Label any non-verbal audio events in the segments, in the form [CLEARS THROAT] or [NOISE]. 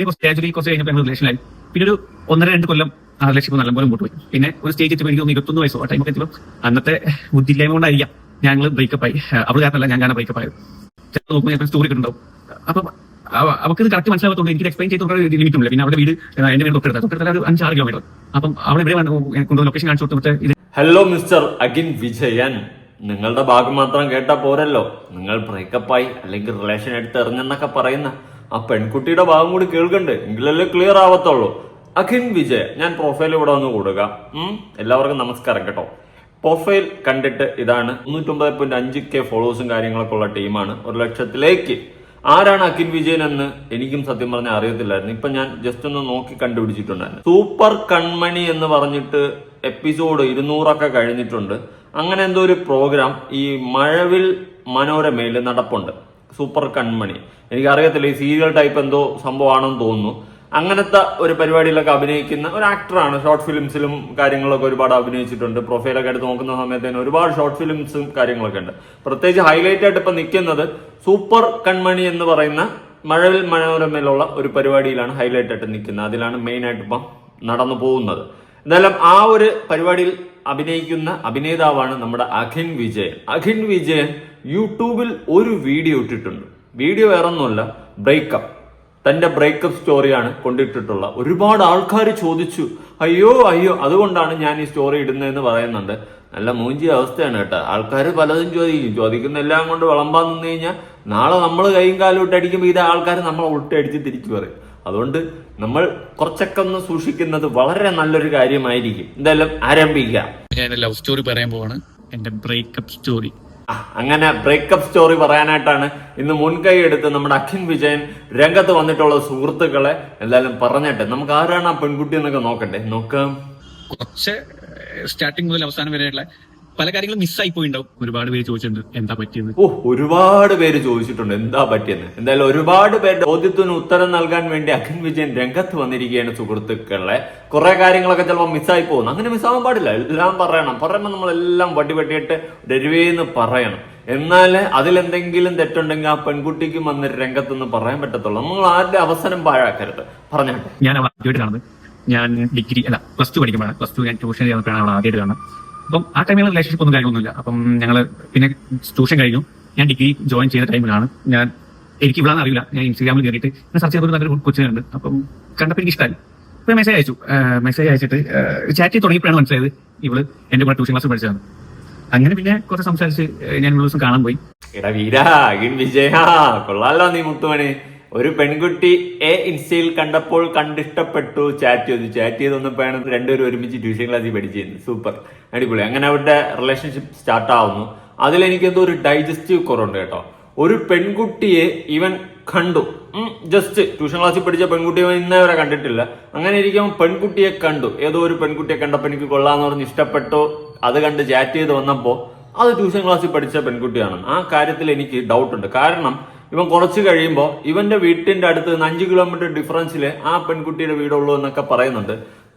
Gradually കുറച്ച് കഴിഞ്ഞപ്പോൾ ഞങ്ങൾ റിലേഷനിലായി പിന്നെ ഒരു ഒന്നര രണ്ട് കൊല്ലം ആ റിലേഷൻ നല്ലപോലെ മുമ്പോട്ട് പോയി. പിന്നെ ഒരു സ്റ്റേജ് എത്തിയപ്പോൾ എനിക്ക് ഇരുപത്തൊന്ന് വയസ്സോ ആ ടൈമൊക്കെ എത്തിയപ്പോൾ അന്നത്തെ ബുദ്ധിയില്ലായ്മ കൊണ്ടായിരിക്കാം ഞങ്ങൾ ബ്രേക്കപ്പ് ആയി. അവൾ കാരണമല്ല ഞാൻ കാരണം ബ്രേക്കപ്പ് ആയത്. ചിലപ്പോൾ നോക്കുമ്പോൾ ഞാൻ സ്റ്റോറി കിട്ടുന്നുണ്ടാവും. അപ്പം അവ- അവർക്ക് ഇത് കറക്റ്റ് മനസ്സിലാകത്തോണ്ട് എനിക്ക് എക്സ്പ്ലെയിൻ ചെയ്തോണ്ട് ഒരു ലിമിറ്റ് ഇല്ല. പിന്നെ അവിടെ വീട് എന്റെ വീട് തൊട്ടടുത്ത. തൊട്ടടുത്ത ഒരു അഞ്ചാറ് കിലോമീറ്റർ അപ്പം അവിടെ എവിടെ കൊണ്ടുവന്ന് ലൊക്കേഷൻ കാണിച്ചു കൊടുത്തിട്ട് ഇത്. ഹലോ മിസ്റ്റർ അഗിൻ വിജയൻ. നിങ്ങളുടെ ഭാഗം മാത്രം കേട്ടാ പോരല്ലോ. നിങ്ങൾ ബ്രേക്കപ്പ് ആയി അല്ലെങ്കിൽ റിലേഷൻ എടുത്ത് എറിഞ്ഞെന്നൊക്കെ പറയുന്ന ആ പെൺകുട്ടിയുടെ ഭാഗം കൂടി കേൾക്കണ്ടേ. എങ്കിലല്ലേ ക്ലിയർ ആവത്തുള്ളൂ. അഖിൻ വിജയ് ഞാൻ പ്രൊഫൈൽ ഇവിടെ വന്ന് കൊടുക്കുക എല്ലാവർക്കും നമസ്കാരം കേട്ടോ. പ്രൊഫൈൽ കണ്ടിട്ട് ഇതാണ് തൊണ്ണൂറ്റൊമ്പത് പോയിന്റ് അഞ്ച് കെ ഫോളോവേഴ്സും കാര്യങ്ങളൊക്കെ ഉള്ള ടീമാണ് ഒരു ലക്ഷത്തിലേക്ക്. ആരാണ് അഖിൻ വിജയൻ എന്ന് എനിക്കും സത്യം പറഞ്ഞാൽ അറിയത്തില്ലായിരുന്നു. ഇപ്പൊ ഞാൻ ജസ്റ്റ് ഒന്ന് നോക്കി കണ്ടുപിടിച്ചിട്ടുണ്ടായിരുന്നു. സൂപ്പർ കൺമണി എന്ന് പറഞ്ഞിട്ട് എപ്പിസോഡ് ഇരുന്നൂറൊക്കെ കഴിഞ്ഞിട്ടുണ്ട്. അങ്ങനെ എന്തോ ഒരു പ്രോഗ്രാം ഈ മഴവിൽ മനോരമയിൽ നടപ്പുണ്ട്. സൂപ്പർ കൺമണി. എനിക്കറിയത്തില്ല ഈ സീരിയൽ ടൈപ്പ് എന്തോ സംഭവമാണെന്ന് തോന്നുന്നു. അങ്ങനത്തെ ഒരു പരിപാടിയിലൊക്കെ അഭിനയിക്കുന്ന ഒരു ആക്ടറാണ് ഷോർട്ട് ഫിലിംസിലും കാര്യങ്ങളൊക്കെ ഒരുപാട് അഭിനയിച്ചിട്ടുണ്ട്. പ്രൊഫൈലൊക്കെ എടുത്ത് നോക്കുന്ന സമയത്ത് തന്നെ ഒരുപാട് ഷോർട്ട് ഫിലിംസും കാര്യങ്ങളൊക്കെ ഉണ്ട്. പ്രത്യേകിച്ച് ഹൈലൈറ്റ് ആയിട്ട് ഇപ്പൊ നിൽക്കുന്നത് സൂപ്പർ കൺമണി എന്ന് പറയുന്ന മഴവിൽ മനോരമയിലുള്ള ഒരു പരിപാടിയിലാണ് ഹൈലൈറ്റ് ആയിട്ട് നിൽക്കുന്നത്. അതിലാണ് മെയിൻ ആയിട്ട് ഇപ്പം നടന്നു പോകുന്നത്. എന്തായാലും ആ ഒരു പരിപാടിയിൽ അഭിനയിക്കുന്ന അഭിനേതാവാണ് നമ്മുടെ അഖിൻ വിജയൻ. അഖിൻ വിജയൻ യൂട്യൂബിൽ ഒരു വീഡിയോ ഇട്ടിട്ടുണ്ട്. വീഡിയോ വേറൊന്നുമല്ല ബ്രേക്കപ്പ് തന്റെ ബ്രേക്കപ്പ് സ്റ്റോറിയാണ് കൊണ്ടിട്ടിട്ടുള്ള. ഒരുപാട് ആൾക്കാർ ചോദിച്ചു അയ്യോ അയ്യോ അതുകൊണ്ടാണ് ഞാൻ ഈ സ്റ്റോറി ഇടുന്നതെന്ന് പറയുന്നുണ്ട്. നല്ല മൂഞ്ചി അവസ്ഥയാണ് കേട്ടോ. ആൾക്കാർ പലതും ചോദിക്കും ചോദിക്കുന്ന എല്ലാം കൊണ്ട് വിളമ്പാൻ നിന്ന് കഴിഞ്ഞാൽ നാളെ നമ്മൾ കൈയും കാലും ഇട്ടടിക്കുമ്പോൾ ഇത് ആൾക്കാർ നമ്മളെ ഉൾട്ടടിച്ച് തിരിച്ചു പറയും. അതുകൊണ്ട് നമ്മൾ കുറച്ചൊക്കെ ഒന്ന് സൂക്ഷിക്കുന്നത് വളരെ നല്ലൊരു കാര്യമായിരിക്കും. എന്തായാലും ആരംഭിക്കാം ഞാൻ ലവ് സ്റ്റോറി പറയാൻ പോവാണ്. എന്റെ ബ്രേക്കപ്പ് സ്റ്റോറി അങ്ങനെ ബ്രേക്കപ്പ് സ്റ്റോറി പറയാനായിട്ടാണ് ഇന്ന് മുൻകൈ എടുത്ത് നമ്മുടെ അഖിൻ വിജയൻ രംഗത്ത് വന്നിട്ടുള്ള സുഹൃത്തുക്കളെ എന്തായാലും പറഞ്ഞിട്ട് നമുക്ക് ആരാണ് ആ പെൺകുട്ടി എന്നൊക്കെ നോക്കണ്ടേ? നോക്കാം. കുറച്ച് സ്റ്റാർട്ടിങ് മുതൽ അവസാനം വരെയുള്ള പല കാര്യങ്ങളും മിസ്സായി പോയിണ്ടാവും. ഒരുപാട് പേര് ചോദിച്ചിട്ടുണ്ട് എന്താ പറ്റിയത് ഓ ഒരുപാട് പേര് ചോദിച്ചിട്ടുണ്ട് എന്താ പറ്റിയെന്ന്? എന്തായാലും ഒരുപാട് പേരുടെ ചോദ്യത്തിന് ഉത്തരം നൽകാൻ വേണ്ടി അഖിൻ വിജയൻ രംഗത്ത് വന്നിരിക്കുകയാണ് സുഹൃത്തുക്കളെ. കുറെ കാര്യങ്ങളൊക്കെ ചിലപ്പോൾ മിസ്സായി പോകുന്നു. അങ്ങനെ മിസ്സാവാൻ പാടില്ല. എല്ലാം പറയണം. പറയുമ്പോൾ നമ്മളെല്ലാം വട്ടി വട്ടിയിട്ട് രരുവേന്ന് പറയണം. എന്നാൽ അതിലെന്തെങ്കിലും തെറ്റുണ്ടെങ്കിൽ ആ പെൺകുട്ടിക്കും വന്ന് രംഗത്തൊന്നും പറയാൻ പറ്റത്തുള്ളൂ. നമ്മൾ ആരുടെ അവസരം പാഴാക്കരുത്. പറഞ്ഞു ഞാൻ അവളെ ആദ്യമായിട്ട് കാണുന്നത്. ഞാൻ ഡിഗ്രി അല്ല പ്ലസ് ടു പഠിക്കുമ്പോഴാണ്. പ്ലസ് ടു ഞാൻ ട്യൂഷൻ ചെയ്യുന്നപ്പോഴാണ് ആദ്യമായിട്ട് കാണുന്നത്. അപ്പം ആ ടൈമിൽ റിലേഷൻഷിപ്പ് ഒന്നും കാര്യമൊന്നുമില്ല അപ്പം ഞങ്ങൾ പിന്നെ ട്യൂഷൻ കഴിഞ്ഞു. ഞാൻ ഡിഗ്രി ജോയിൻ ചെയ്ത ടൈമിലാണ് ഞാൻ എനിക്ക് ഇവിടെ അറിയില്ല. ഞാൻ ഇൻസ്റ്റാഗ്രാമിൽ കയറിയിട്ട് ഞാൻ സെർച്ച് ചെയ്തൊരു നല്ലൊരു കൊച്ചിനുണ്ട് അപ്പം കണ്ടപ്പോൾ എനിക്ക് ഇഷ്ടമായി അപ്പം മെസ്സേജ് അയച്ചു. മെസ്സേജ് അയച്ചിട്ട് ചാറ്റ് തുടങ്ങിയപ്പോഴാണ് മനസ്സിലായത് ഇവൾ എന്റെ കൂടെ ട്യൂഷൻ ക്ലാസ് പഠിച്ചതാണ്. അങ്ങനെ പിന്നെ കുറച്ച് സംസാരിച്ച് ഞാൻ ഒരു ദിവസം കാണാൻ പോയി. എടാ വീരാ അഖിൻ കൊള്ളാലോ നീ മുത്തുമണി. ഒരു പെൺകുട്ടി എ ഇൻസ്റ്റയിൽ കണ്ടപ്പോൾ കണ്ടിഷ്ടപ്പെട്ടു ചാറ്റ് ചെയ്തു. ചാറ്റ് ചെയ്ത് വന്നപ്പോഴാണ് രണ്ടുപേരും ഒരുമിച്ച് ട്യൂഷൻ ക്ലാസ്സിൽ പഠിച്ചിരുന്നു സൂപ്പർ അടിപൊളി. അങ്ങനെ അവരുടെ റിലേഷൻഷിപ്പ് സ്റ്റാർട്ട് ആവുന്നു. അതിലെനിക്ക് എന്തോ ഒരു ഡൈജസ്റ്റീവ് കുറവുണ്ട് കേട്ടോ. ഒരു പെൺകുട്ടിയെ ഇവൻ കണ്ടു. ജസ്റ്റ് ട്യൂഷൻ ക്ലാസ്സിൽ പഠിച്ച പെൺകുട്ടിയെ ഇന്നേ വരെ കണ്ടിട്ടില്ല. അങ്ങനെ ഇരിക്കുമ്പോൾ പെൺകുട്ടിയെ കണ്ടു. ഏതോ ഒരു പെൺകുട്ടിയെ കണ്ടപ്പോൾ എനിക്ക് കൊള്ളാന്ന് പറഞ്ഞ് ഇഷ്ടപ്പെട്ടു. അത് കണ്ട് ചാറ്റ് ചെയ്ത് വന്നപ്പോൾ അത് ട്യൂഷൻ ക്ലാസ്സിൽ പഠിച്ച പെൺകുട്ടിയാണ്. ആ കാര്യത്തിൽ എനിക്ക് ഡൗട്ട് ഉണ്ട്. കാരണം ഇവൻ കുറച്ച് കഴിയുമ്പോൾ ഇവന്റെ വീട്ടിന്റെ അടുത്ത് നിന്ന് അഞ്ച് കിലോമീറ്റർ ഡിഫറൻസിൽ ആ പെൺകുട്ടിയുടെ വീടുള്ളൂ എന്നൊക്കെ പറയുന്നുണ്ട്.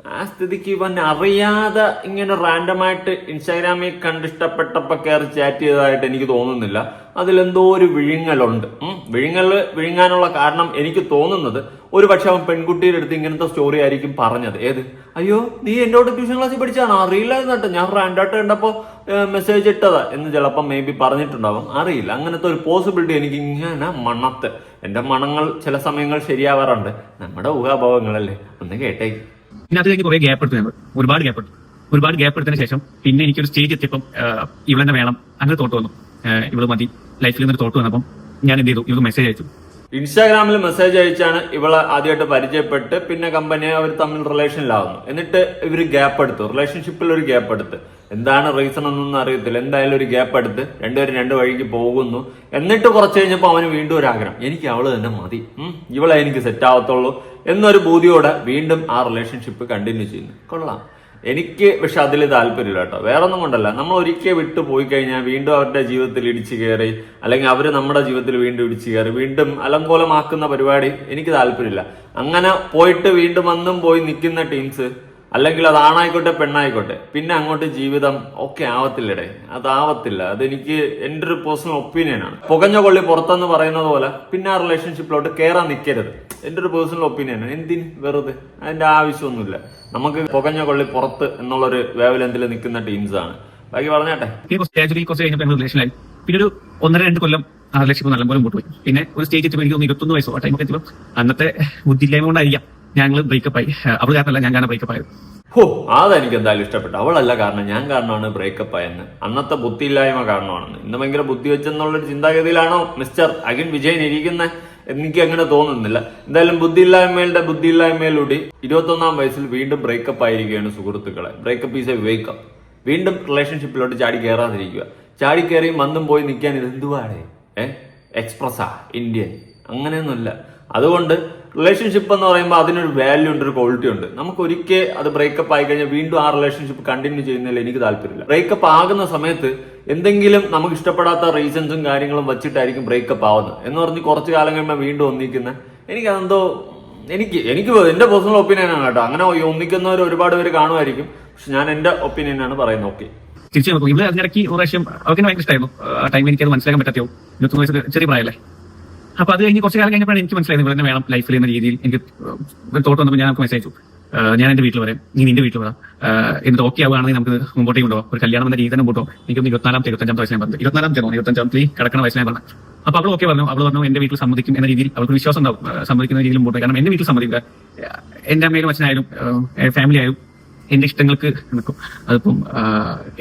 ആ സ്ഥിതിക്ക് ഇവൻ അറിയാതെ ഇങ്ങനെ റാൻഡമായിട്ട് ഇൻസ്റ്റാഗ്രാമിൽ കണ്ടിഷ്ടപ്പെട്ടപ്പോ കയറി ചാറ്റ് ചെയ്തതായിട്ട് എനിക്ക് തോന്നുന്നില്ല. അതിലെന്തോ ഒരു വിഴുങ്ങലുണ്ട്. വിഴുങ്ങൽ വിഴുങ്ങാനുള്ള കാരണം എനിക്ക് തോന്നുന്നത് ഒരു പക്ഷെ അവൻ പെൺകുട്ടിയുടെ അടുത്ത് ഇങ്ങനത്തെ സ്റ്റോറി ആയിരിക്കും പറഞ്ഞത്. ഏത്? അയ്യോ നീ എന്നോട് ട്യൂഷൻ ക്ലാസ്സിൽ പഠിച്ചാണോ അറിയില്ലായിരുന്നു കേട്ടോ. ഞാൻ റാൻഡായിട്ട് കണ്ടപ്പോ മെസ്സേജ് ഇട്ടതാ എന്ന് ചിലപ്പോൾ മേ ബി പറഞ്ഞിട്ടുണ്ടാവും. അറിയില്ല. അങ്ങനത്തെ ഒരു പോസിബിലിറ്റി എനിക്ക് ഇങ്ങനെ മണത്ത്. എന്റെ മണങ്ങൾ ചില സമയങ്ങൾ ശരിയാവാറുണ്ട്. നമ്മുടെ ഊഹാഭാവങ്ങളല്ലേ ഒന്ന് കേട്ടേക്ക്. പിന്നെ അത് കഴിഞ്ഞ് കുറെ ഗ്യാപ്പ് എടുത്തു ഞങ്ങൾ. ഒരുപാട് ഗ്യാപ്പ് എടുത്തു. ഒരുപാട് ഗ്യാപ്പ് എടുത്തതിന് ശേഷം പിന്നെ എനിക്കൊരു സ്റ്റേജ് എത്തിയപ്പം ഇവളെന്നെ വേണം. അങ്ങനെ തോട്ട് വന്നു. ഇവൾ മതി. ലൈഫിൽ നിന്നൊരു തോട്ട് വന്നപ്പം ഞാൻ എന്ത് ചെയ്തു? ഇവർക്ക് മെസ്സേജ് അയച്ചു. ഇൻസ്റ്റാഗ്രാമിൽ മെസ്സേജ് അയച്ചാണ് ഇവളെ ആദ്യമായിട്ട് പരിചയപ്പെട്ട് പിന്നെ കമ്പനി അവർ തമ്മിൽ റിലേഷനിലാവുന്നു എന്നിട്ട് ഇവർ ഗ്യാപ്പ് എടുത്തു. റിലേഷൻഷിപ്പിൽ ഒരു ഗ്യാപ്പ് എടുത്ത്. എന്താണ് റീസൺ എന്നൊന്നും അറിയത്തില്ല. എന്തായാലും ഒരു ഗ്യാപ്പ് എടുത്ത് രണ്ടുപേരും രണ്ട് വഴിക്ക് പോകുന്നു. എന്നിട്ട് കുറച്ച് കഴിഞ്ഞപ്പോൾ അവന് വീണ്ടും ഒരു ആഗ്രഹം. എനിക്ക് അവൾ തന്നെ മതി. ഇവളെ എനിക്ക് സെറ്റ് ആവത്തുള്ളൂ എന്നൊരു ബോധ്യോടെ വീണ്ടും ആ റിലേഷൻഷിപ്പ് കണ്ടിന്യൂ ചെയ്യുന്നു. കൊള്ളാം. എനിക്ക് പക്ഷെ അതിൽ താല്പര്യമില്ല കേട്ടോ. വേറെ ഒന്നും കൊണ്ടല്ല. നമ്മൾ ഒരിക്കൽ വിട്ടു പോയി കഴിഞ്ഞാൽ വീണ്ടും അവരുടെ ജീവിതത്തിൽ ഇടിച്ചു കയറി അല്ലെങ്കിൽ അവർ നമ്മുടെ ജീവിതത്തിൽ വീണ്ടും ഇടിച്ചു കയറി വീണ്ടും അലങ്കോലമാക്കുന്ന പരിപാടി എനിക്ക് താല്പര്യമില്ല. അങ്ങനെ പോയിട്ട് വീണ്ടും വന്നും പോയി നിൽക്കുന്ന ടീംസ് അല്ലെങ്കിൽ അത് ആണായിക്കോട്ടെ പെണ്ണായിക്കോട്ടെ. പിന്നെ അങ്ങോട്ട് ജീവിതം ഒക്കെ ആവത്തില്ലടേ. അതാവത്തില്ല അതെനിക്ക് എന്റെ ഒരു പേഴ്സണൽ ഒപ്പീനിയനാണ് പുകഞ്ഞ കൊള്ളി പുറത്തെന്ന് പറയുന്നത് പോലെ പിന്നെ ആ റിലേഷൻഷിപ്പിലോട്ട് കയറാൻ നിൽക്കരുത് എന്റെ ഒരു പേഴ്സണൽ ഒപ്പീനിയനാണ് എന്തിന്? വെറുതെ. അതിന്റെ ആവശ്യമൊന്നുമില്ല. നമുക്ക് പുകഞ്ഞ കൊള്ളി പുറത്ത് എന്നുള്ളൊരു വേവലെന്തിൽ നിൽക്കുന്ന ടീംസ് ആണ്. ബാക്കി പറഞ്ഞാട്ടെ. പിന്നെ ഒരു ഒന്നര രണ്ട് കൊല്ലം ആ റിലേഷൻഷിപ്പ് നല്ലപോലെ മുമ്പോട്ട് പോയി. പിന്നെ ഒരു സ്റ്റേജ് എത്തിയപ്പോൾ എനിക്ക് ഇരുപത്തൊന്ന് വയസ്സോ ആ ടൈമൊക്കെ എത്തിയപ്പോൾ അന്നത്തെ ബുദ്ധിയില്ലായ്മ കൊണ്ടായിരിക്കാം. ഞങ്ങൾ ബ്രേക്കപ്പ് ആയി. അവൾ കാരണമല്ല ഞാൻ കാരണം ബ്രേക്കപ്പ് ആയത്. ഹോ അതെനിക്ക് എന്തായാലും ഇഷ്ടപ്പെട്ടു. അവളല്ല കാരണം ഞാൻ കാരണമാണ് ബ്രേക്കപ്പ് ആയെന്ന്. അന്നത്തെ ബുദ്ധിയില്ലായ്മ കാരണമാണെന്ന്. ഇന്ന് ഭയങ്കര ബുദ്ധി വെച്ചെന്നുള്ളൊരു ചിന്താഗതിയിലാണോ മിസ്റ്റർ അഖിൻ വിജയൻ ഇരിക്കുന്ന? എനിക്ക് അങ്ങനെ തോന്നുന്നില്ല. എന്തായാലും ബുദ്ധിയില്ലായ്മയുടെ ബുദ്ധിയില്ലായ്മയിലൂടെ ഇരുപത്തൊന്നാം വയസ്സിൽ വീണ്ടും ബ്രേക്കപ്പ് ആയിരിക്കുകയാണ് സുഹൃത്തുക്കളെ. ബ്രേക്കപ്പ് ഈസ് എ വേക്കപ്പ് വീണ്ടും റിലേഷൻഷിപ്പിലോട്ട് ചാടി കയറാതിരിക്കുക ചാടി കയറി മന്ദം പോയി നിൽക്കാൻ ഇത് എന്തുവാടേ? ഏ? എക്സ്പ്രസ്സാ ഇന്ത്യൻ അങ്ങനെയൊന്നുമില്ല. അതുകൊണ്ട് റിലേഷൻഷിപ്പ് എന്ന് പറയുമ്പോൾ അതിനൊരു വാല്യൂ ഉണ്ട് ഒരു ക്വാളിറ്റി ഉണ്ട്. നമുക്ക് ഒരിക്കൽ അത് ബ്രേക്കപ്പ് ആയി കഴിഞ്ഞാൽ വീണ്ടും ആ റിലേഷൻഷിപ്പ് കണ്ടിന്യൂ ചെയ്യുന്നതിൽ എനിക്ക് താല്പര്യമില്ല. ബ്രേക്കപ്പ് ആകുന്ന സമയത്ത് എന്തെങ്കിലും നമുക്ക് ഇഷ്ടപ്പെടാത്ത റീസൺസും കാര്യങ്ങളും വെച്ചിട്ടായിരിക്കും ബ്രേക്കപ്പ് ആവുന്നത്. എന്ന് പറഞ്ഞ് കുറച്ച് കാലം കഴിയുമ്പോൾ വീണ്ടും ഒന്നിക്കുന്ന എനിക്ക് അതെന്തോ എനിക്ക് എനിക്ക് എന്റെ പേഴ്സണൽ ഒപ്പീനിയൻ ആണ് കേട്ടോ. അങ്ങനെ ഒന്നിക്കുന്നവർ ഒരുപാട് പേര് കാണുമായിരിക്കും. പക്ഷെ ഞാൻ എന്റെ ഒപ്പീനിയൻ ആണ് പറയുന്നത്. ഓക്കെ നോക്കും ഇവിടെ അതിനിടയ്ക്ക് ഒരു പ്രാവശ്യം അവർക്ക് ഭയങ്കര ഇഷ്ടമായിരുന്നു ആ ടൈം എനിക്ക് അത് മനസ്സിലാക്കാൻ പറ്റാത്തോ ഇരുപത്തൊന്ന് വയസ്സ് ചെറിയ പ്രായമല്ലേ? അപ്പൊ അത് കഴിഞ്ഞ് കുറച്ച് കാലം കഴിഞ്ഞപ്പോഴാണ് എനിക്ക് മനസ്സിലായത് നിങ്ങൾ തന്നെ വേണം ലൈഫിൽ എന്ന രീതിയിൽ എനിക്ക് തോട്ട് വന്നപ്പോൾ ഞാൻ നമുക്ക് മെസ്സേജ് ഞാൻ എന്റെ വീട്ടിൽ വരാം. നീ നിന്റെ വീട്ടിൽ വരാം എന്നിട്ട് ഓക്കെ ആവുകയാണെങ്കിൽ നമുക്ക് മുമ്പോട്ടേക്ക് കൊണ്ടുപോകാം ഒരു കല്യാണം എന്ന രീതി തന്നെ മുമ്പോട്ടോ എനിക്കൊന്ന് ഇരുപത്തിനാലാം ഇരുപത്തഞ്ചാം വയസ്സിനെ പറഞ്ഞു. ഇരുപത്തിനാലാം തീയതി ഇരുപത്തഞ്ചാം തീയതി കിടക്കണ വയസ്സിനെ പറഞ്ഞു. അപ്പൊ അവൾ ഓക്കെ പറഞ്ഞു. അവൾ പറഞ്ഞു എന്റെ വീട്ടിൽ സമ്മതിക്കും എന്ന രീതിയിൽ അവൾക്ക് വിശ്വാസം ഉണ്ടാവും. സമ്മതിക്കുന്ന രീതിയിൽ മുമ്പോട്ട് കാരണം എന്റെ വീട്ടിൽ സമ്മതിക്കുക എന്റെ അമ്മയിലും അച്ഛനായാലും ഫാമിലി ആയാലും എന്റെ ഇഷ്ടങ്ങൾക്ക് നിൽക്കും. അതിപ്പം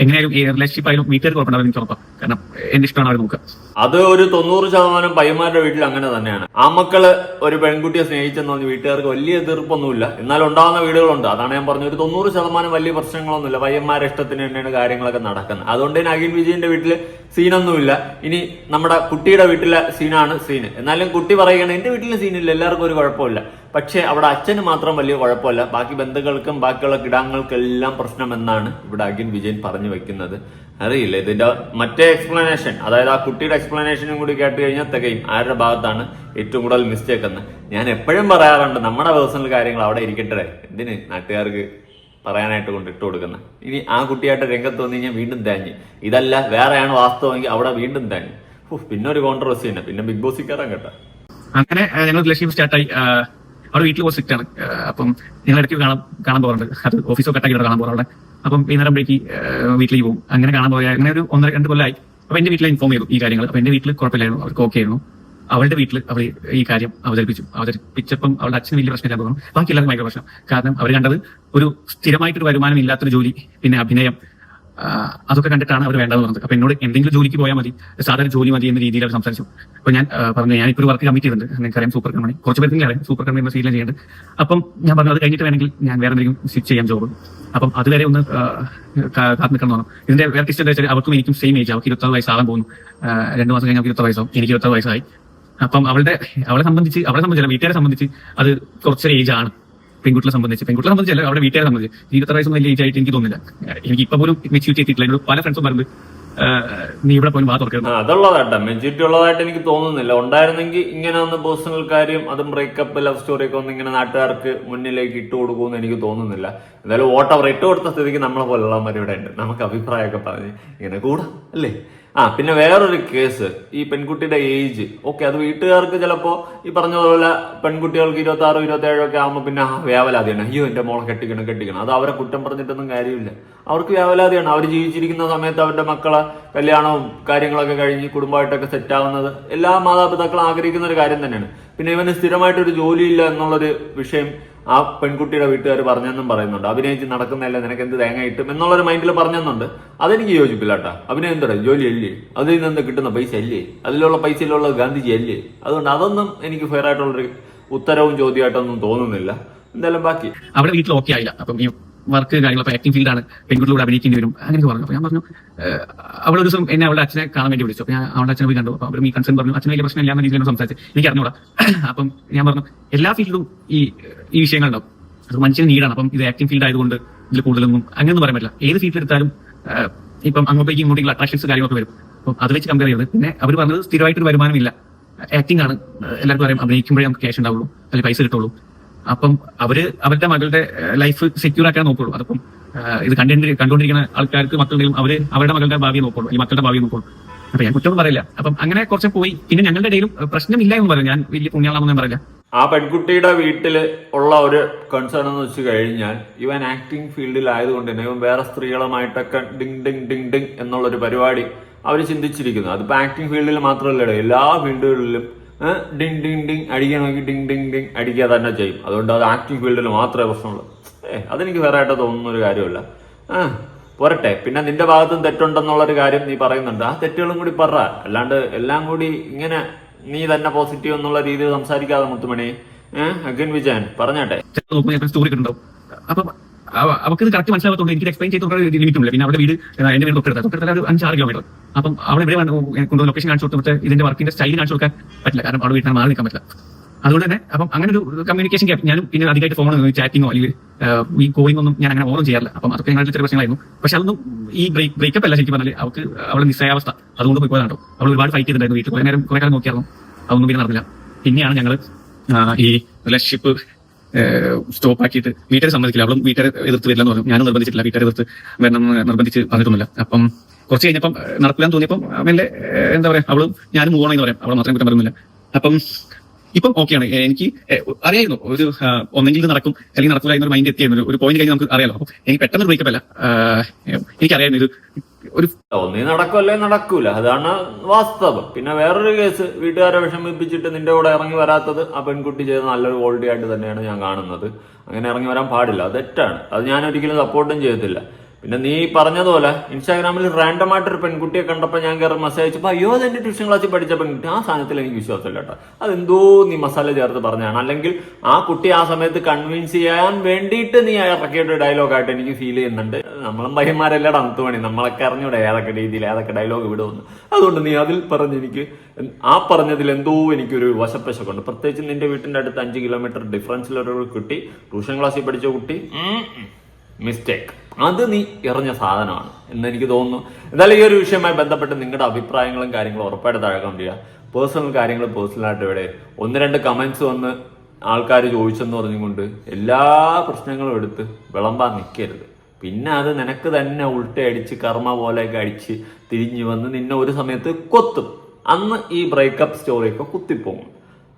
എങ്ങനെയായാലും റിലേഷൻഷിപ്പ് ആയാലും വീട്ടുകാർ കുഴപ്പമുണ്ടാവും എനിക്ക് കാരണം എന്റെ ഇഷ്ടമാണ് അവർ നോക്കുക. അത് ഒരു തൊണ്ണൂറ് ശതമാനം പയ്യന്മാരുടെ വീട്ടിൽ അങ്ങനെ തന്നെയാണ്. ആ മക്കൾ ഒരു പെൺകുട്ടിയെ സ്നേഹിച്ചെന്ന് പറഞ്ഞ് വീട്ടുകാർക്ക് വലിയ എതിർപ്പൊന്നുമില്ല. എന്നാൽ ഉണ്ടാകുന്ന വീടുകളുണ്ട്. അതാണ് ഞാൻ പറഞ്ഞത്. ഒരു തൊണ്ണൂറ് ശതമാനം വലിയ പ്രശ്നങ്ങളൊന്നുമില്ല. പയ്യന്മാരുടെ ഇഷ്ടത്തിന് തന്നെയാണ് കാര്യങ്ങളൊക്കെ നടക്കുന്നത്. അതുകൊണ്ട് തന്നെ അഖിൽ വിജയന്റെ വീട്ടിൽ സീനൊന്നുമില്ല. ഇനി നമ്മുടെ കുട്ടിയുടെ വീട്ടിലെ സീനാണ് സീൻ. എന്നാലും കുട്ടി പറയുകയാണ് എന്റെ വീട്ടിലെ സീനില്ല എല്ലാവർക്കും ഒരു കുഴപ്പമില്ല. പക്ഷേ അവിടെ അച്ഛന് മാത്രം വലിയ കുഴപ്പമില്ല. ബാക്കി ബന്ധുക്കൾക്കും ബാക്കിയുള്ള കിടാങ്ങൾക്കെല്ലാം പ്രശ്നമെന്നാണ് ഇവിടെ അഖിൽ വിജയൻ പറഞ്ഞു വെക്കുന്നത്. അറിയില്ല? ഇതിന്റെ മറ്റേ എക്സ്പ്ലനേഷൻ അതായത് ആ കുട്ടിയുടെ എക്സ്പ്ലനേഷനും കൂടി കേട്ട് കഴിഞ്ഞാൽ തികയും ആരുടെ ഭാഗത്താണ് ഏറ്റവും കൂടുതൽ മിസ്റ്റേക്ക് എന്ന്. ഞാൻ എപ്പോഴും പറയാറുണ്ട് നമ്മുടെ പേഴ്സണൽ കാര്യങ്ങൾ അവിടെ ഇരിക്കട്ടെ. എന്തിന് നാട്ടുകാർക്ക് പറയാനായിട്ട് കൊണ്ട് ഇട്ട് കൊടുക്കുന്നത്? ഇനി ആ കുട്ടിയായിട്ട് രംഗത്ത് വന്നു കഴിഞ്ഞാൽ വീണ്ടും തേഞ്ഞ്. ഇതല്ല വേറെയാണ് വാസ്തവമെങ്കിൽ അവിടെ വീണ്ടും തേഞ്ഞ്. പിന്നെ ഒരു കോൺട്രവേഴ്സി തന്നെ. പിന്നെ ബിഗ് കയറാൻ കേട്ടോ. അങ്ങനെ ഞങ്ങൾ സ്റ്റാർട്ടായി അവിടെ വീട്ടിൽ പോയി സ്ട്രിക്റ്റ് ആണ്. അപ്പം ഞങ്ങൾ ഇടയ്ക്ക് കാണാൻ കാണാൻ പോകാറുണ്ട്. അത് ഓഫീസോ കട്ടാക്കി കാണാൻ പോകാറുണ്ട്. അപ്പം വൈകുന്നേരം ബ്രേക്ക് വീട്ടിലേക്ക് പോകും. അങ്ങനെ കാണാൻ പോയാൽ അങ്ങനെ ഒരു ഒന്നര രണ്ട് കൊല്ലമായി അപ്പൊ എന്റെ വീട്ടിൽ ഇൻഫോം ചെയ്തു ഈ കാര്യങ്ങൾ അപ്പൊ എന്റെ വീട്ടിൽ കുഴപ്പമില്ലായിരുന്നു. അവർക്ക് ഓക്കെ ആയിരുന്നു. അവളുടെ വീട്ടിൽ അവർ ഈ കാര്യം അവതരിപ്പിച്ചു. അവതരിപ്പിച്ചപ്പം അവളുടെ അച്ഛന് വലിയ പ്രശ്നമില്ല. തോന്നുന്നു ബാക്കി എല്ലാവർക്കും ഭയങ്കര പ്രശ്നം. കാരണം അവർ കണ്ടത് ഒരു സ്ഥിരമായിട്ടൊരു വരുമാനം ഇല്ലാത്തൊരു ജോലി പിന്നെ അഭിനയം അതൊക്കെ കണ്ടിട്ടാണ് അവർ വേണ്ടത് പറഞ്ഞത്. അപ്പൊ എന്നോട് എന്തെങ്കിലും ജോലിക്ക് പോയാൽ മതി. സാധാരണ ജോലി മതി എന്ന രീതിയിൽ അവർ സംസാരിച്ചു. അപ്പൊ ഞാൻ പറഞ്ഞു ഞാൻ ഇപ്പോൾ വർക്ക് കമ്മിറ്റ് ചെയ്തിട്ടുണ്ട് നിങ്ങൾക്കറിയാം സൂപ്പർ കമ്പനി കുറച്ച് പേർക്ക് അറിയാം സൂപ്പർ കമ്പനി എന്ന സീരിയൽ ചെയ്യുന്നത് അപ്പം ഞാൻ പറഞ്ഞു അത് കഴിഞ്ഞിട്ട് വേണമെങ്കിൽ ഞാൻ വേറെ എന്തെങ്കിലും സ്വിച്ച് ചെയ്യാൻ ജോബ് അപ്പം അതുവരെ ഒന്ന് ആ, തോന്നും ഇതിന്റെ വേറെ ടിസ്റ്റ് എന്താ വെച്ചാൽ അവർക്കും എനിക്കും സെയിം ഏജ് അവർക്ക് ഇരുപത്തി വയസ്സാകാൻ പോകുന്നു. രണ്ട് മാസം കഴിഞ്ഞാൽ ഇരുപത്തി വയസ്സാവും. എനിക്ക് ഇരുപത്തി വയസ്സായി. അപ്പം അവളുടെ അവളെ സംബന്ധിച്ച് അവളെ സംബന്ധിച്ചല്ല വീട്ടുകാരെ സംബന്ധിച്ച് അത് കുറച്ചൊരു ഏജ് ആണ്. പെൺകുട്ടികളെ സംബന്ധിച്ച് പെൺകുട്ടികളെ സംബന്ധിച്ചല്ല അവിടെ വീട്ടുകാരെ സംബന്ധിച്ച്. ഇരുപത്തി വയസ്സൊന്നും വലിയ ഏജ് ആയിട്ട് എനിക്ക് തോന്നുന്നില്ല. എനിക്ക് ഇപ്പൊ പോലും മെച്യൂരിറ്റി എത്തിയിട്ടില്ല. എന്നോട് പല ഫ്രണ്ട്സും പറഞ്ഞു നീ ഇവിടെ പോലും വാ അതുള്ളതാട്ടോ. മെച്ചൂരിറ്റി ഉള്ളതായിട്ട് എനിക്ക് തോന്നുന്നില്ല. ഉണ്ടായിരുന്നെങ്കിൽ ഇങ്ങനെ ഒന്ന് പേഴ്സണൽ കാര്യം അതും ബ്രേക്കപ്പ് ലവ് സ്റ്റോറി ഒക്കെ ഒന്ന് ഇങ്ങനെ നാട്ടുകാർക്ക് മുന്നിലേക്ക് ഇട്ട് കൊടുക്കുമെന്ന് എനിക്ക് തോന്നുന്നില്ല. എന്തായാലും വോട്ട് അവർ ഇട്ട് കൊടുത്ത സ്ഥിതിക്ക് നമ്മളെ പോലുള്ളവന്മാർ ഇവിടെ ഉണ്ട് നമുക്ക് അഭിപ്രായമൊക്കെ പറഞ്ഞ് ഇങ്ങനെ കൂടാ അല്ലേ? ആ പിന്നെ വേറൊരു കേസ് ഈ പെൺകുട്ടിയുടെ ഏജ് ഓക്കെ അത് വീട്ടുകാർക്ക് ചിലപ്പോ ഈ പറഞ്ഞ പോലെ പെൺകുട്ടികൾക്ക് ഇരുപത്തി ആറ് ഇരുപത്തി ഏഴോ ഒക്കെ ആകുമ്പോൾ പിന്നെ വേവലാതിയാണ് അയ്യോ എന്റെ മോളെ കെട്ടിക്കണം കെട്ടിക്കണം. അത് അവരെ കുറ്റം പറഞ്ഞിട്ടൊന്നും കാര്യമില്ല. അവർക്ക് വേവലാതിയാണ് അവർ ജീവിച്ചിരിക്കുന്ന സമയത്ത് അവരുടെ മക്കളെ കല്യാണവും കാര്യങ്ങളൊക്കെ കഴിഞ്ഞ് കുടുംബമായിട്ടൊക്കെ സെറ്റ് ആവുന്നത് എല്ലാ മാതാപിതാക്കളും ആഗ്രഹിക്കുന്ന ഒരു കാര്യം തന്നെയാണ്. പിന്നെ ഇവന് സ്ഥിരമായിട്ടൊരു ജോലിയില്ല എന്നുള്ളൊരു വിഷയം ആ പെൺകുട്ടിയുടെ വീട്ടുകാർ പറഞ്ഞെന്നും പറയുന്നുണ്ട്. അഭിനയിച്ച് നടക്കുന്നതല്ല നിനക്ക് എന്ത് തേങ്ങ കിട്ടും? എന്നുള്ളൊരു മൈൻഡിൽ പറഞ്ഞെന്നുണ്ട്. അതെനിക്ക് യോജിപ്പില്ല കേട്ടോ അഭിനയം എന്താ ജോലി അല്ലേ? അതിൽ നിന്ന് കിട്ടുന്ന പൈസ അല്ലേ? അതിലുള്ള പൈസയിലുള്ള ഗാന്ധിജി അല്ലേ? അതുകൊണ്ട് അതൊന്നും എനിക്ക് ഫെയർ ആയിട്ടുള്ളൊരു ഉത്തരവും ചോദ്യമായിട്ടൊന്നും തോന്നുന്നില്ല. എന്തായാലും ബാക്കി. അവിടെ വീട്ടിൽ ഓക്കെ ആയില്ല. അപ്പം ഈ വർക്ക് കാര്യങ്ങളൊക്കെ ആക്ടിംഗ് ഫീൽഡാണ് പെൺകുട്ടിലൂടെ അഭിനയിക്കേണ്ടി വരും. അങ്ങനെയൊക്കെ പറഞ്ഞു. അപ്പൊ ഞാൻ പറഞ്ഞു അവൾ ഒരു ദിവസം എന്നെ അവളുടെ അച്ഛനെ കാണാൻ വേണ്ടി വിളിച്ചു. അപ്പൊ ഞാൻ അവളുടെ അച്ഛനെ പോയി കണ്ടു. അപ്പൊ അവർ ഈ കൺസേൺ പറഞ്ഞു അച്ഛന് വലിയ പ്രശ്നമില്ല എന്ന രീതിയിൽ സംസാരിച്ച്. എനിക്ക് അറിഞ്ഞൂടാ. [CLEARS THROAT] അപ്പം ഞാൻ പറഞ്ഞു എല്ലാ ഫീൽഡിലും ഈ ഈ വിഷയങ്ങളുണ്ടാവും. അത് മനുഷ്യന് നീടാണ് അപ്പം ഇത് ആക്ടിംഗ് ഫീൽഡ് ആയതുകൊണ്ട് ഇതിൽ കൂടുതലൊന്നും അങ്ങനെയൊന്നും പറയാൻ പറ്റില്ല. ഏത് ഫീൽഡിൽ എടുത്താലും ഇപ്പം അങ്ങോട്ടേക്ക് ഇങ്ങോട്ടേക്കുള്ള അട്രാക്ഷൻസ് കാര്യങ്ങളൊക്കെ വരും. അപ്പം അത് വെച്ച് കമ്പയർ ചെയ്തത് പിന്നെ അവർ പറഞ്ഞത് സ്ഥിരമായിട്ടൊരു വരുമാനമില്ല. ആക്ടിംഗ് ആണ്. എല്ലാവർക്കും അറിയാം. അഭിനയിക്കുമ്പോഴേ നമുക്ക് ക്യാഷ് ഉണ്ടാവുള്ളൂ. അല്ലെങ്കിൽ പൈസ കിട്ടുള്ളൂ. അപ്പം അവർ അവരുടെ മകളുടെ ലൈഫ് സെക്യൂർ ആക്കാൻ നോക്കുള്ളൂ. അതപ്പം ഇത് കണ്ടു കണ്ടുകൊണ്ടിരിക്കുന്ന ആൾക്കാർക്ക് മക്കളുടെയും അവർ അവരുടെ മകളുടെ ഭാവിയെ നോക്കുള്ളൂ. ഈ മക്കളുടെ ഭാവിയെ നോക്കുള്ളൂ. അപ്പൊ ഞാൻ കുറ്റം പറയില്ല. അപ്പം അങ്ങനെ കുറച്ച് പോയി. പിന്നെ ഞങ്ങളുടെ ഇടയിലും പ്രശ്നമില്ല എന്ന് പറയും. ഞാൻ വലിയ പുണ്യാളാണെന്ന് പറയില്ല. ആ പെൺകുട്ടിയുടെ വീട്ടിൽ ഉള്ള ഒരു കൺസേൺ എന്ന് വെച്ച് കഴിഞ്ഞാൽ ഇവൻ ആക്ടിങ് ഫീൽഡിലായതുകൊണ്ട് തന്നെ ഇവൻ വേറെ സ്ത്രീകളുമായിട്ടൊക്കെ ഡിങ് ഡിങ് ഡിങ് ഡിങ് എന്നുള്ളൊരു പരിപാടി അവർ ചിന്തിച്ചിരിക്കുന്നു. അതിപ്പോ ആക്ടിങ് ഫീൽഡിൽ മാത്രമല്ല എല്ലാ ഫീൽഡുകളിലും ഡിങ് ഡിങ് ഡിങ് അടിക്കണമെങ്കിൽ ഡിങ് ഡിങ് ഡിങ് അടിക്കുക തന്നെ ചെയ്യും. അതുകൊണ്ട് അത് ആക്ടിങ് ഫീൽഡിൽ മാത്രമേ പ്രശ്നമുള്ളൂ. ഏ അതെനിക്ക് വേറെ ആയിട്ട് തോന്നുന്ന ഒരു കാര്യമല്ല ആ പോരട്ടെ. പിന്നെ നിന്റെ ഭാഗത്തും തെറ്റുണ്ടെന്നുള്ളൊരു കാര്യം നീ പറയുന്നുണ്ട്. ആ തെറ്റുകളും കൂടി പറ. അല്ലാണ്ട് എല്ലാം കൂടി ഇങ്ങനെ നീ തന്നെ പോസിറ്റീവ് എന്നുള്ള രീതിയിൽ സംസാരിക്കാതെ മുത്തുമണി. ഏഹ് അഗൻ വിജയൻ പറഞ്ഞാട്ടെ. സ്റ്റോറി കണ്ടോ അപ്പം അവർക്ക് ഇത് കറക്റ്റ് മനസ്സിലാകത്തോണ്ട് എനിക്ക് എക്സ്പ്ലെയിൻ ചെയ്ത് ലിമിറ്റ് പിന്നെ അവിടെ വീട് എന്റെ വീട് തൊട്ടടുത്ത. തൊട്ടടുത്ത ഒരു അഞ്ചാറ് കിലോമീറ്റർ അപ്പം അവിടെ ഇവിടെ കൊണ്ടുവന്ന ലൊക്കേഷൻ കാണിച്ചു കൊടുത്തിട്ട് ഇതിന്റെ വർക്കിന്റെ സ്റ്റൈൽ കാണിച്ചു കൊടുക്കാൻ പറ്റില്ല. കാരണം അവിടെ വീട്ടിൽ മാറി നിൽക്കാൻ പറ്റില്ല. അതുകൊണ്ട് തന്നെ അപ്പം അങ്ങനെ ഒരു കമ്മ്യൂണിക്കേഷൻ ഗ്യാപ്പ് ഞാനും പിന്നെ അധികമായിട്ട് ഫോൺ ചാറ്റിങ്ങോ അല്ലെങ്കിൽ ഈ കോളിംഗ് ഒന്നും ഞാൻ അങ്ങനെ ഓണം ചെയ്യാറില്ല. അപ്പം അതൊക്കെ ഞങ്ങളുടെ ചെറിയ പ്രശ്നങ്ങളായിരുന്നു. പക്ഷെ അതൊന്നും ഈ ബ്രേക്ക് ബ്രേക്കപ്പ് അല്ല ശരിക്കും പറഞ്ഞാൽ അവൾക്ക് അവളെ നിസ്സയാവസ്ഥ അതുകൊണ്ട് പോയി പോയതാണോ. അവൾ ഒരുപാട് ഫൈറ്റ് ചെയ്തിട്ടുണ്ടായിരുന്നു. വീട്ടിൽ കുറെ നേരം കുറെ കാലം നോക്കിയായിരുന്നു. അതൊന്നും പിന്നെ നടന്നില്ല. പിന്നെയാണ് ഞങ്ങൾ ഈ റിലേഷൻഷിപ്പ് സ്റ്റോപ്പ് ആക്കിയിട്ട് വീട്ടുകാരെ സമ്മതിക്കില്ല. അവളും വീട്ടുകാരെ എതിർത്ത് വരില്ലെന്ന് പറഞ്ഞു. ഞാനും നിർബന്ധിച്ചിട്ടില്ല. വീട്ടുകാരെ എതിർത്ത് വരണം എന്ന് നിർബന്ധിച്ച് പറഞ്ഞിട്ടൊന്നുമില്ല. അപ്പം കുറച്ച് കഴിഞ്ഞപ്പം നടക്കില്ലാന്ന് തോന്നിയപ്പം മെല്ലെ എന്താ പറയാ അവളും ഞാനും മൂവ് ആണെന്ന് പറയാം. അവളെ മാത്രം കുറ്റം പറയുന്നില്ല. അപ്പം ഇപ്പം ഓക്കെയാണ് എനിക്ക് അറിയായിരുന്നു. ഒരു ഒന്നെങ്കിൽ ഇത് നടക്കും അല്ലെങ്കിൽ നടക്കില്ല എന്നൊരു മൈൻഡ് എത്തിയായിരുന്നു. ഒരു പോയിന്റ് കഴിഞ്ഞ് നമുക്ക് അറിയാലോ. അപ്പം എനിക്ക് പെട്ടെന്ന് ബ്രേക്കപ്പ് അല്ല. എനിക്കറിയായിരുന്നു ഇത് ഒരു ഒന്നി നടക്കുമല്ലേ നടക്കൂല. അതാണ് വാസ്തവം. പിന്നെ വേറൊരു കേസ് വീട്ടുകാരെ വിഷമിപ്പിച്ചിട്ട് നിന്റെ കൂടെ ഇറങ്ങി വരാത്തത് ആ പെൺകുട്ടി ചെയ്ത നല്ലൊരു ക്വാളിറ്റി ആയിട്ട് തന്നെയാണ് ഞാൻ കാണുന്നത്. അങ്ങനെ ഇറങ്ങി വരാൻ പാടില്ല. അത് തെറ്റാണ്. അത് ഞാൻ ഒരിക്കലും സപ്പോർട്ടും ചെയ്യത്തില്ല. പിന്നെ നീ പറഞ്ഞതുപോലെ ഇൻസ്റ്റാഗ്രാമിൽ റാൻഡം ആയിട്ട് ഒരു പെൺകുട്ടിയെ കണ്ടപ്പോൾ ഞാൻ കയറി മെസ്സേജ് അയച്ചപ്പോൾ അയ്യോ എന്റെ ട്യൂഷൻ ക്ലാസ്സിൽ പഠിച്ച പെൺകുട്ടി? ആ സാധനത്തിൽ എനിക്ക് വിശ്വാസമില്ല കേട്ടോ. അതെന്തോ നീ മസാല ചേർത്ത് പറഞ്ഞാണ് അല്ലെങ്കിൽ ആ കുട്ടി ആ സമയത്ത് കൺവിൻസ് ചെയ്യാൻ വേണ്ടിയിട്ട് നീ ഇറക്കിയൊരു ഡയലോഗായിട്ട് എനിക്ക് ഫീൽ ചെയ്യുന്നുണ്ട്. നമ്മളും പയ്യന്മാരെല്ലാം അന്ത് പണി. നമ്മളൊക്കെ അറിഞ്ഞൂടെ ഏതൊക്കെ രീതിയിൽ ഏതൊക്കെ ഡയലോഗ് വിടുമെന്ന്. അതുകൊണ്ട് നീ അതിൽ പറഞ്ഞ് എനിക്ക് ആ പറഞ്ഞതിൽ എന്തോ എനിക്കൊരു വശപ്പശക്കുണ്ട് പ്രത്യേകിച്ച് നിന്റെ വീട്ടിന്റെ അടുത്ത് അഞ്ച് കിലോമീറ്റർ ഡിഫറൻസിലൊരു കുട്ടി ട്യൂഷൻ ക്ലാസ്സിൽ പഠിച്ച കുട്ടി. മിസ്റ്റേക്ക്. അത് നീ എറിഞ്ഞ സാധനമാണ് എന്ന് എനിക്ക് തോന്നുന്നു. എന്തായാലും ഈ ഒരു വിഷയവുമായി ബന്ധപ്പെട്ട് നിങ്ങളുടെ അഭിപ്രായങ്ങളും കാര്യങ്ങളും ഉറപ്പായിട്ട് താഴെ കമന്റ് ചെയ്യുക പേഴ്സണൽ കാര്യങ്ങൾ പേഴ്സണലായിട്ട് ഇവിടെ ഒന്ന് രണ്ട് കമന്റ്സ് വന്ന് ആൾക്കാർ ചോദിച്ചെന്ന് പറഞ്ഞുകൊണ്ട് എല്ലാ പ്രശ്നങ്ങളും എടുത്ത് വിളമ്പാൻ നിൽക്കരുത് പിന്നെ അത് നിനക്ക് തന്നെ ഉൾട്ടയടിച്ച് കർമ്മ പോലെയൊക്കെ അടിച്ച് തിരിഞ്ഞു വന്ന് നിന്നെ ഒരു സമയത്ത് കൊത്തും. അന്ന് ഈ ബ്രേക്കപ്പ് സ്റ്റോറിയൊക്കെ കുത്തിപ്പോകും.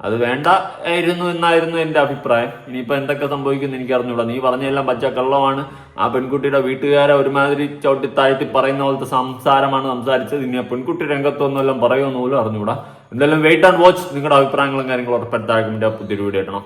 അത് വേണ്ട ആയിരുന്നു എന്നായിരുന്നു എന്റെ അഭിപ്രായം. ഇനിയിപ്പോ എന്തൊക്കെ സംഭവിക്കുന്നു എനിക്ക് അറിഞ്ഞൂടാ നീ പറഞ്ഞെല്ലാം പച്ച കള്ളമാണ് ആ പെൺകുട്ടിയുടെ വീട്ടുകാരെ ഒരുമാതിരി ചവിട്ടി താഴ്ത്തി പറയുന്ന പോലത്തെ സംസാരമാണ് സംസാരിച്ചത്. ഇനി ആ പെൺകുട്ടി രംഗത്തൊന്നും എല്ലാം പറയുമെന്ന് പോലും അറിഞ്ഞൂടാ. എന്തായാലും വെയിറ്റ് ആൻഡ് വാച്ച് നിങ്ങളുടെ അഭിപ്രായങ്ങളും കാര്യങ്ങളും ഉറപ്പെടുത്താൻ പുതിയൊരു വീഡിയോ ഇടണം.